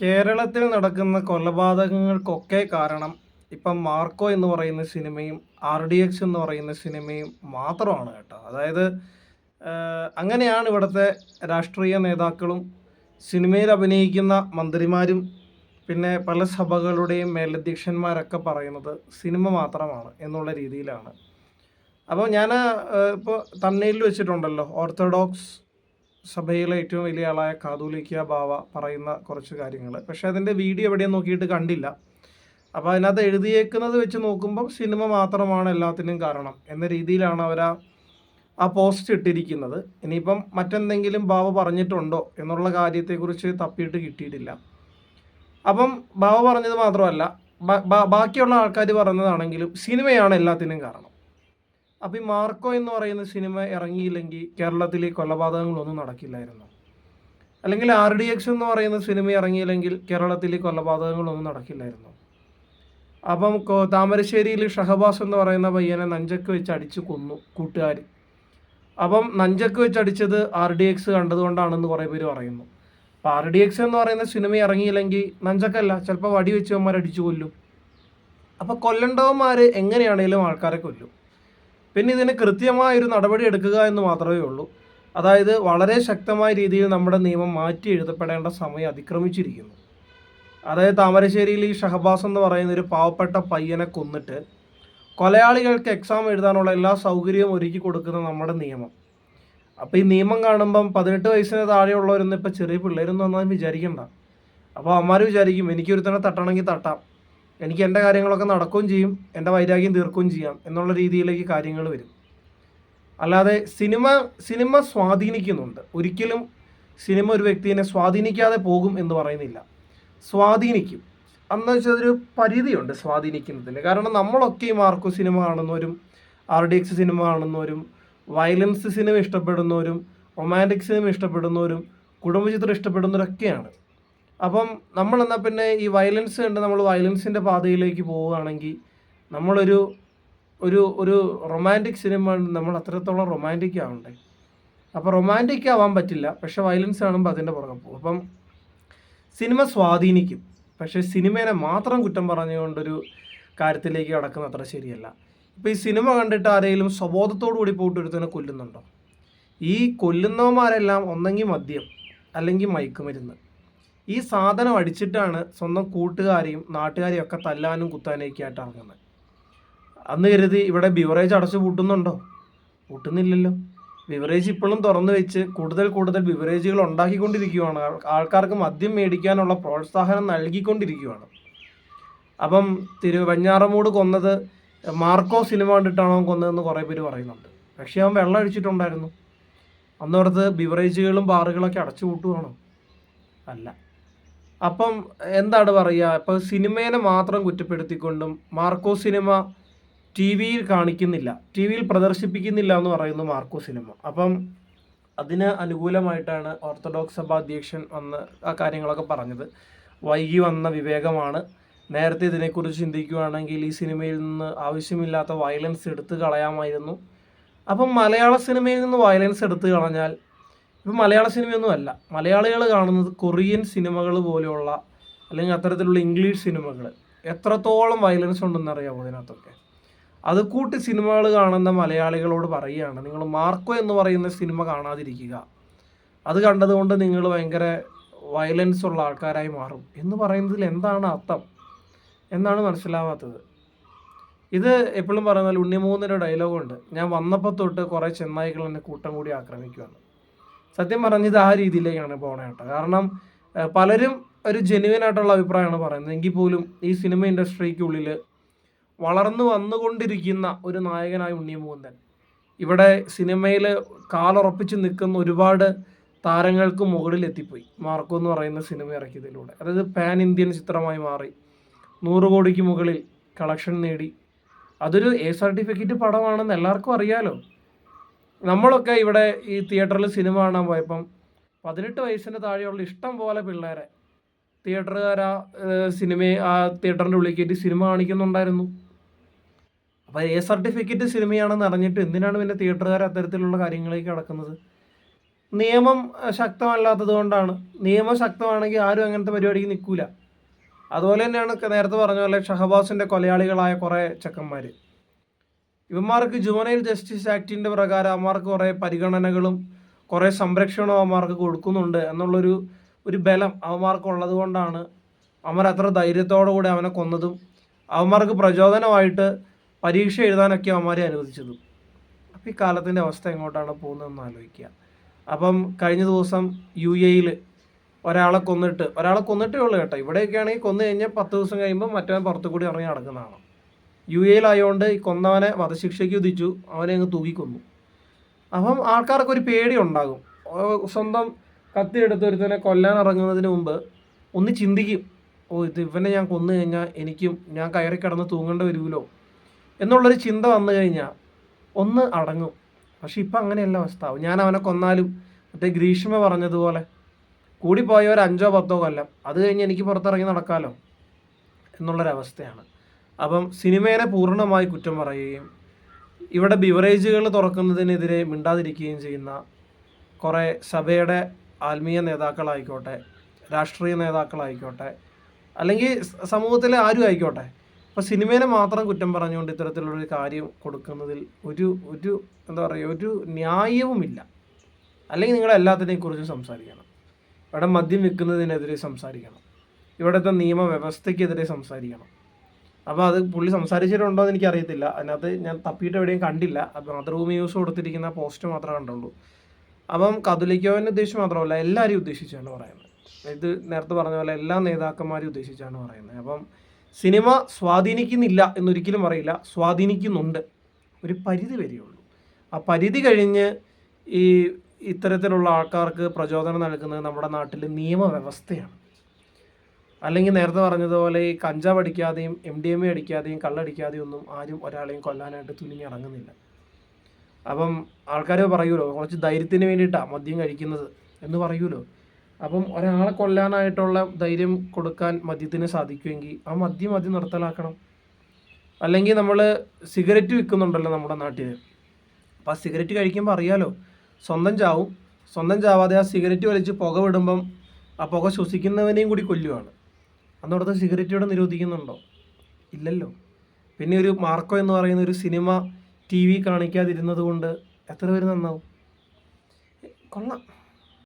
കേരളത്തിൽ നടക്കുന്ന കൊലപാതകങ്ങൾക്കൊക്കെ കാരണം ഇപ്പം മാർക്കോ എന്ന് പറയുന്ന സിനിമയും ആർ ഡി എക്സ് എന്ന് പറയുന്ന സിനിമയും മാത്രമാണ് കേട്ടോ. അതായത് അങ്ങനെയാണ് ഇവിടുത്തെ രാഷ്ട്രീയ നേതാക്കളും സിനിമയിൽ അഭിനയിക്കുന്ന മന്ത്രിമാരും പിന്നെ പല സഭകളുടെയും മേലധ്യക്ഷന്മാരൊക്കെ പറയുന്നത് സിനിമ മാത്രമാണ് എന്നുള്ള രീതിയിലാണ്. അപ്പോൾ ഞാൻ ഇപ്പോൾ തന്നെയിൽ വെച്ചിട്ടുണ്ടല്ലോ ഓർത്തഡോക്സ് സഭയിലെ ഏറ്റവും വലിയ ആളായ കാതൂലിക്ക ബാവ പറയുന്ന കുറച്ച് കാര്യങ്ങൾ. പക്ഷേ അതിന്റെ വീഡിയോ എവിടെയും നോക്കിയിട്ട് കണ്ടില്ല. അപ്പോൾ അതിനകത്ത് എഴുതിയേക്കുന്നത് വെച്ച് നോക്കുമ്പം സിനിമ മാത്രമാണ് എല്ലാത്തിനും കാരണം എന്ന രീതിയിലാണ് അവർ ആ പോസ്റ്റ് ഇട്ടിരിക്കുന്നത്. ഇനിയിപ്പം മറ്റെന്തെങ്കിലും ബാവ പറഞ്ഞിട്ടുണ്ടോ എന്നുള്ള കാര്യത്തെക്കുറിച്ച് തപ്പിയിട്ട് കിട്ടിയിട്ടില്ല. അപ്പം ബാവ പറഞ്ഞത് മാത്രമല്ല ബാക്കിയുള്ള ആൾക്കാർ പറഞ്ഞതാണെങ്കിലും സിനിമയാണ് എല്ലാത്തിനും കാരണം. അപ്പോൾ ഈ മാർക്കോ എന്ന് പറയുന്ന സിനിമ ഇറങ്ങിയില്ലെങ്കിൽ കേരളത്തിൽ ഈ കൊലപാതകങ്ങളൊന്നും നടക്കില്ലായിരുന്നു. അല്ലെങ്കിൽ ആർ ഡി എക്സ് എന്ന് പറയുന്ന സിനിമ ഇറങ്ങിയില്ലെങ്കിൽ കേരളത്തിൽ ഈ കൊലപാതകങ്ങളൊന്നും നടക്കില്ലായിരുന്നു. അപ്പം താമരശ്ശേരിയിൽ ഷഹബാസ് എന്ന് പറയുന്ന പയ്യനെ നഞ്ചക്ക് വെച്ച് അടിച്ച് കൊന്നു കൂട്ടുകാർ അപ്പം നഞ്ചക്ക് വെച്ച് അടിച്ചത് ആർ ഡി എക്സ് കണ്ടതുകൊണ്ടാണെന്ന് കുറേ പേര് പറയുന്നു. അപ്പോൾ ആർ ഡി എക്സ് എന്ന് പറയുന്ന സിനിമ ഇറങ്ങിയില്ലെങ്കിൽ നഞ്ചക്കല്ല ചിലപ്പോൾ വടി വെച്ചവന്മാർ അടിച്ചു കൊല്ലും. അപ്പോൾ കൊല്ലണ്ടവന്മാർ എങ്ങനെയാണേലും ആൾക്കാരെ കൊല്ലും. പിന്നെ ഇതിന് കൃത്യമായൊരു നടപടി എടുക്കുക എന്ന് മാത്രമേ ഉള്ളൂ. അതായത് വളരെ ശക്തമായ രീതിയിൽ നമ്മുടെ നിയമം മാറ്റി എഴുതപ്പെടേണ്ട സമയം അതിക്രമിച്ചിരിക്കുന്നു. അതായത് താമരശ്ശേരിയിൽ ഈ ഷഹബാസ് എന്ന് പറയുന്ന ഒരു പാവപ്പെട്ട പയ്യനെ കൊന്നിട്ട് കൊലയാളികൾക്ക് എക്സാം എഴുതാനുള്ള എല്ലാ സൗകര്യവും ഒരുക്കി കൊടുക്കുന്ന നമ്മുടെ നിയമം. അപ്പോൾ ഈ നിയമം കാണുമ്പം പതിനെട്ട് വയസ്സിന് താഴെയുള്ളവരൊന്നും ഇപ്പോൾ ചെറിയ പിള്ളേരൊന്നും ഒന്നും വിചാരിക്കണ്ട. അപ്പോൾ അമ്മമാർ വിചാരിക്കും എനിക്കൊരുത്തനെ തട്ടണമെങ്കിൽ തട്ടാം. എനിക്ക് എന്റെ കാര്യങ്ങളൊക്കെ നടക്കുകയും ചെയ്യും എന്റെ വൈരാഗ്യം തീർക്കുകയും ചെയ്യാം എന്നുള്ള രീതിയിലേക്ക് കാര്യങ്ങൾ വരും. അല്ലാതെ സിനിമ സിനിമ സ്വാധീനിക്കുന്നുണ്ട്. ഒരിക്കലും സിനിമ ഒരു വ്യക്തിയെ സ്വാധീനിക്കാതെ പോകും എന്ന് പറയുന്നില്ല. സ്വാധീനിക്കും. അന്ന് വെച്ചാൽ അതൊരു പരിധിയുണ്ട് സ്വാധീനിക്കുന്നതിന്. കാരണം നമ്മളൊക്കെ ഈ മാർക്കോ സിനിമ കാണുന്നവരും ആർ ഡി എക്സ് സിനിമ കാണുന്നവരും വയലൻസ് സിനിമ ഇഷ്ടപ്പെടുന്നവരും റൊമാന്റിക് സിനിമ ഇഷ്ടപ്പെടുന്നവരും കുടുംബചിത്രം ഇഷ്ടപ്പെടുന്നവരൊക്കെയാണ്. അപ്പം നമ്മൾ എന്നാൽ പിന്നെ ഈ വയലൻസ് കണ്ട് നമ്മൾ വയലൻസിന്റെ പാതയിലേക്ക് പോവുകയാണെങ്കിൽ നമ്മളൊരു ഒരു ഒരു റൊമാന്റിക് സിനിമ നമ്മൾ അത്രത്തോളം റൊമാന്റിക് ആവണ്ടേ? അപ്പോൾ റൊമാന്റിക് ആവാൻ പറ്റില്ല. പക്ഷേ വയലൻസ് കാണുമ്പോൾ അതിന്റെ പുറകെ പോകും. അപ്പം സിനിമ സ്വാധീനിക്കും. പക്ഷേ സിനിമേനെ മാത്രം കുറ്റം പറഞ്ഞുകൊണ്ടൊരു കാര്യത്തിലേക്ക് കടക്കുന്ന അത്ര ശരിയല്ല. ഇപ്പോൾ ഈ സിനിമ കണ്ടിട്ട് ആരെങ്കിലും സ്വബോധത്തോടു കൂടി പോയിട്ട് ഒരുത്തനെ കൊല്ലുന്നുണ്ടോ? ഈ കൊല്ലുന്നവന്മാരെല്ലാം ഒന്നെങ്കിൽ മദ്യം അല്ലെങ്കിൽ മയക്കുമരുന്ന്. ഈ സാധനം അടിച്ചിട്ടാണ് സ്വന്തം കൂട്ടുകാരെയും നാട്ടുകാരെയും ഒക്കെ തല്ലാനും കുത്താനൊക്കെ ആയിട്ട് ഇറങ്ങുന്നത്. അന്ന് കരുതി ഇവിടെ ബിവറേജ് അടച്ചു പൂട്ടുന്നുണ്ടോ? പൂട്ടുന്നില്ലല്ലോ. ബിവറേജ് ഇപ്പോഴും തുറന്നു വെച്ച് കൂടുതൽ കൂടുതൽ ബിവറേജുകൾ ഉണ്ടാക്കിക്കൊണ്ടിരിക്കുകയാണ്. ആൾ- ആൾക്കാർക്ക് മദ്യം മേടിക്കാനുള്ള പ്രോത്സാഹനം നൽകിക്കൊണ്ടിരിക്കുകയാണ്. അപ്പം തിരു വഞ്ഞാറമൂട് കൊന്നത് മാർക്കോ സിനിമ കണ്ടിട്ടാണോ കൊന്നതെന്ന് കുറേ പേര് പറയുന്നുണ്ട്. പക്ഷേ അവൻ വെള്ളം അടിച്ചിട്ടുണ്ടായിരുന്നു. അന്നോടത്ത് ബിവറേജുകളും ബാറുകളൊക്കെ അടച്ചു പൂട്ടുകയാണോ അല്ല. അപ്പം എന്താണ് പറയുക? ഇപ്പോൾ സിനിമേനെ മാത്രം കുറ്റപ്പെടുത്തിക്കൊണ്ടും മാർക്കോ സിനിമ ടി വിയിൽ കാണിക്കുന്നില്ല. ടി വിയിൽ പ്രദർശിപ്പിക്കുന്നില്ല എന്ന് പറയുന്നു മാർക്കോ സിനിമ. അപ്പം അതിന് അനുകൂലമായിട്ടാണ് ഓർത്തഡോക്സ് സഭ അധ്യക്ഷൻ വന്ന് ആ കാര്യങ്ങളൊക്കെ പറഞ്ഞത്. വൈകി വന്ന വിവേകമാണ്. നേരത്തെ ഇതിനെക്കുറിച്ച് ചിന്തിക്കുകയാണെങ്കിൽ ഈ സിനിമയിൽ നിന്ന് ആവശ്യമില്ലാത്ത വയലൻസ് എടുത്തു കളയാമായിരുന്നു. അപ്പം മലയാള സിനിമയിൽ നിന്ന് വയലൻസ് എടുത്തു കളഞ്ഞാൽ ഇപ്പം മലയാള സിനിമയൊന്നും അല്ല. മലയാളികൾ കാണുന്നത് കൊറിയൻ സിനിമകൾ പോലെയുള്ള അല്ലെങ്കിൽ അത്തരത്തിലുള്ള ഇംഗ്ലീഷ് സിനിമകൾ എത്രത്തോളം വയലൻസ് ഉണ്ടെന്ന് അറിയാമോ അതിനകത്തൊക്കെ അത് കൂട്ടി സിനിമകൾ കാണുന്ന മലയാളികളോട് പറയുകയാണ് നിങ്ങൾ മാർക്കോ എന്ന് പറയുന്ന സിനിമ കാണാതിരിക്കുക. അത് കണ്ടതുകൊണ്ട് നിങ്ങൾ ഭയങ്കര വയലൻസ് ഉള്ള ആൾക്കാരായി മാറും. എന്ന് പറയുന്നതിൽ എന്താണ് അർത്ഥം? എന്നാണ് മനസ്സിലാവാത്തത്. ഇത് എപ്പോഴും പറയുന്ന ഉണ്ണിമൂന്നിന്റെ ഡയലോഗുണ്ട് ഞാൻ വന്നപ്പോൾ തൊട്ട് കുറേ ചെന്നായികൾ എന്നെ കൂട്ടം കൂടി ആക്രമിക്കുകയാണ് സത്യം പറഞ്ഞത് ആ രീതിയിലേക്കാണ് പോണേ കേട്ടോ. കാരണം പലരും ഒരു ജെന്യുവൻ ആയിട്ടുള്ള അഭിപ്രായമാണ് പറയുന്നത്. എങ്കിൽ പോലും ഈ സിനിമ ഇൻഡസ്ട്രിക്കുള്ളിൽ വളർന്നു വന്നുകൊണ്ടിരിക്കുന്ന ഒരു നായകനായ ഉണ്ണിമൂന്തൻ ഇവിടെ സിനിമയിൽ കാലുറപ്പിച്ച് നിൽക്കുന്ന ഒരുപാട് താരങ്ങൾക്ക് മുകളിൽ എത്തിപ്പോയി. മാർക്കോ എന്ന് പറയുന്ന സിനിമ ഇറക്കിയതിലൂടെ. അതായത് പാൻ ഇന്ത്യൻ ചിത്രമായി മാറി. നൂറ് കോടിക്ക് മുകളിൽ കളക്ഷൻ നേടി. അതൊരു എ സർട്ടിഫിക്കറ്റ് പടമാണെന്ന് എല്ലാവർക്കും അറിയാലോ. നമ്മളൊക്കെ ഇവിടെ ഈ തിയേറ്ററിൽ സിനിമ കാണാൻ പോയപ്പം പതിനെട്ട് വയസ്സിന് താഴെയുള്ള ഇഷ്ടം പോലെ പിള്ളേരെ തിയേറ്ററുകാർ ആ സിനിമ ആ തിയേറ്ററിന്റെ ഉള്ളിൽ സിനിമ കാണിക്കുന്നുണ്ടായിരുന്നു. അപ്പോൾ എ സർട്ടിഫിക്കറ്റ് സിനിമയാണെന്ന് അറിഞ്ഞിട്ട് എന്തിനാണ് പിന്നെ തിയേറ്ററുകാർ അത്തരത്തിലുള്ള കാര്യങ്ങളിലേക്ക് കടക്കുന്നത്? നിയമം ശക്തമല്ലാത്തത് കൊണ്ടാണ്. നിയമം ശക്തമാണെങ്കിൽ ആരും അങ്ങനത്തെ പരിപാടിക്ക് നിൽക്കൂല. അതുപോലെ തന്നെയാണ് നേരത്തെ പറഞ്ഞ പോലെ ഷഹബാസിന്റെ കൊലയാളികളായ കുറേ ചെക്കന്മാർ ഇവന്മാർക്ക് ജുവനൈൽ ജസ്റ്റിസ് ആക്ടിന്റെ പ്രകാരം അവന്മാർക്ക് കുറേ പരിഗണനകളും കുറേ സംരക്ഷണവും അവന്മാർക്ക് കൊടുക്കുന്നുണ്ട് എന്നുള്ളൊരു ഒരു ബലം അവന്മാർക്ക് ഉള്ളതുകൊണ്ടാണ് കൊണ്ടാണ് അവന്മാർ അത്ര ധൈര്യത്തോടു കൂടി അവനെ കൊന്നതും അവന്മാർക്ക് പ്രചോദനമായിട്ട് പരീക്ഷ എഴുതാനൊക്കെ അവന്മാരെ അനുവദിച്ചതും. അപ്പോൾ ഈ കാലത്തിന്റെ അവസ്ഥ എങ്ങോട്ടാണ് പോകുന്നതെന്ന് ആലോചിക്കുക. അപ്പം കഴിഞ്ഞ ദിവസം യു എയിൽ ഒരാളെ കൊന്നിട്ട് ഒരാളെ കൊന്നിട്ടേ ഉള്ളൂ കേട്ടോ. ഇവിടെയൊക്കെയാണെങ്കിൽ കൊന്നു കഴിഞ്ഞാൽ പത്ത് ദിവസം കഴിയുമ്പോൾ മറ്റവൻ പുറത്തു കൂടി ഇറങ്ങി നടക്കുന്നതാണ്. യു എയിലായതുകൊണ്ട് ഈ കൊന്നവനെ വധശിക്ഷയ്ക്ക് വിധിച്ചു അവനെ അങ്ങ് തൂക്കിക്കൊന്നു. അപ്പം ആൾക്കാർക്ക് ഒരു പേടി ഉണ്ടാകും സ്വന്തം കത്തിയെടുത്ത് ഒരുത്തനെ കൊല്ലാൻ ഇറങ്ങുന്നതിന് മുമ്പ് ഒന്ന് ചിന്തിക്കും ഓ ഇത് ഇവനെ ഞാൻ കൊന്നു കഴിഞ്ഞാൽ എനിക്കും ഞാൻ കയറി കിടന്ന് തൂങ്ങേണ്ടി വരുമല്ലോ? എന്നുള്ളൊരു ചിന്ത വന്നു കഴിഞ്ഞാൽ ഒന്ന് അടങ്ങും. പക്ഷെ ഇപ്പം അങ്ങനെയല്ല അവസ്ഥ. ഞാൻ അവനെ കൊന്നാലും മറ്റേ ഗ്രീഷ്മ പറഞ്ഞതുപോലെ കൂടിപ്പോയ ഒരു അഞ്ചോ പത്തോ കൊല്ലം അത് കഴിഞ്ഞ് എനിക്ക് പുറത്തിറങ്ങി നടക്കാമല്ലോ എന്നുള്ളൊരവസ്ഥയാണ്. അപ്പം സിനിമേനെ പൂർണമായി കുറ്റം പറയുകയും ഇവിടെ ബിവറേജുകൾ തുറക്കുന്നതിനെതിരെ മിണ്ടാതിരിക്കുകയും ചെയ്യുന്ന കുറേ സഭയുടെ ആത്മീയ നേതാക്കളായിക്കോട്ടെ രാഷ്ട്രീയ നേതാക്കളായിക്കോട്ടെ അല്ലെങ്കിൽ സമൂഹത്തിലെ ആരും ആയിക്കോട്ടെ. അപ്പോൾ സിനിമേനെ മാത്രം കുറ്റം പറഞ്ഞുകൊണ്ട് ഇത്തരത്തിലുള്ളൊരു കാര്യം കൊടുക്കുന്നതിൽ ഒരു ഒരു എന്താ പറയുക ഒരു ന്യായവുമില്ല. അല്ലെങ്കിൽ നിങ്ങൾ എല്ലാത്തിനെയും കുറിച്ച് സംസാരിക്കണം. ഇവിടെ മദ്യം വിൽക്കുന്നതിനെതിരെ സംസാരിക്കണം. ഇവിടുത്തെ നിയമവ്യവസ്ഥയ്ക്കെതിരെ സംസാരിക്കണം. അപ്പോൾ അത് പുള്ളി സംസാരിച്ചിട്ടുണ്ടോ എന്ന് എനിക്കറിയത്തില്ല. അതിനകത്ത് ഞാൻ തപ്പിയിട്ട് എവിടെയും കണ്ടില്ല. അപ്പോൾ മാതൃഭൂമി ന്യൂസ് കൊടുത്തിരിക്കുന്ന പോസ്റ്റ് മാത്രമേ കണ്ടുള്ളൂ. അപ്പം കതുലിക്കോവിനെ ഉദ്ദേശിച്ച് മാത്രമല്ല എല്ലാവരെയും ഉദ്ദേശിച്ചാണ് പറയുന്നത്. ഇത് നേരത്തെ പറഞ്ഞ പോലെ എല്ലാ നേതാക്കന്മാരെയും ഉദ്ദേശിച്ചാണ് പറയുന്നത്. അപ്പം സിനിമ സ്വാധീനിക്കുന്നില്ല എന്നൊരിക്കലും പറയില്ല. സ്വാധീനിക്കുന്നുണ്ട്. ഒരു പരിധി വരെയുള്ളൂ ആ പരിധി കഴിഞ്ഞ് ഈ ഇത്തരത്തിലുള്ള ആൾക്കാർക്ക് പ്രചോദനം നൽകുന്നത് നമ്മുടെ നാട്ടിൽ നിയമവ്യവസ്ഥയാണ്. അല്ലെങ്കിൽ നേരത്തെ പറഞ്ഞതുപോലെ ഈ കഞ്ചാവ് അടിക്കാതെയും എം ഡി എം എ അടിക്കാതെയും കള്ളടിക്കാതെയും ഒന്നും ആരും ഒരാളെയും കൊല്ലാനായിട്ട് തുനിഞ്ഞിറങ്ങുന്നില്ല അപ്പം ആൾക്കാർ പറയുമല്ലോ കുറച്ച് ധൈര്യത്തിന് വേണ്ടിയിട്ടാണ് മദ്യം കഴിക്കുന്നത് എന്ന് പറയുമല്ലോ അപ്പം ഒരാളെ കൊല്ലാനായിട്ടുള്ള ധൈര്യം കൊടുക്കാൻ മദ്യത്തിന് സാധിക്കുമെങ്കിൽ ആ മദ്യം മദ്യം നിർത്തലാക്കണം. അല്ലെങ്കിൽ നമ്മൾ സിഗരറ്റ് വിൽക്കുന്നുണ്ടല്ലോ നമ്മുടെ നാട്ടിൽ അപ്പോൾ ആ സിഗരറ്റ് കഴിക്കുമ്പോൾ അറിയാലോ സ്വന്തം ചാവും. സ്വന്തം ചാവാതെ ആ സിഗരറ്റ് വലിച്ച് പുക വിടുമ്പം ആ പുക ശ്വസിക്കുന്നവനെയും കൂടി കൊല്ലുവാണ്. അന്നോടത്ത് സിഗരറ്റ് ഇവിടെ നിരോധിക്കുന്നുണ്ടോ? ഇല്ലല്ലോ. പിന്നെ ഒരു മാർക്കോ എന്ന് പറയുന്ന ഒരു സിനിമ ടി വി കാണിക്കാതിരുന്നത് കൊണ്ട് എത്ര പേര് നന്നാവും? കൊള്ളാം.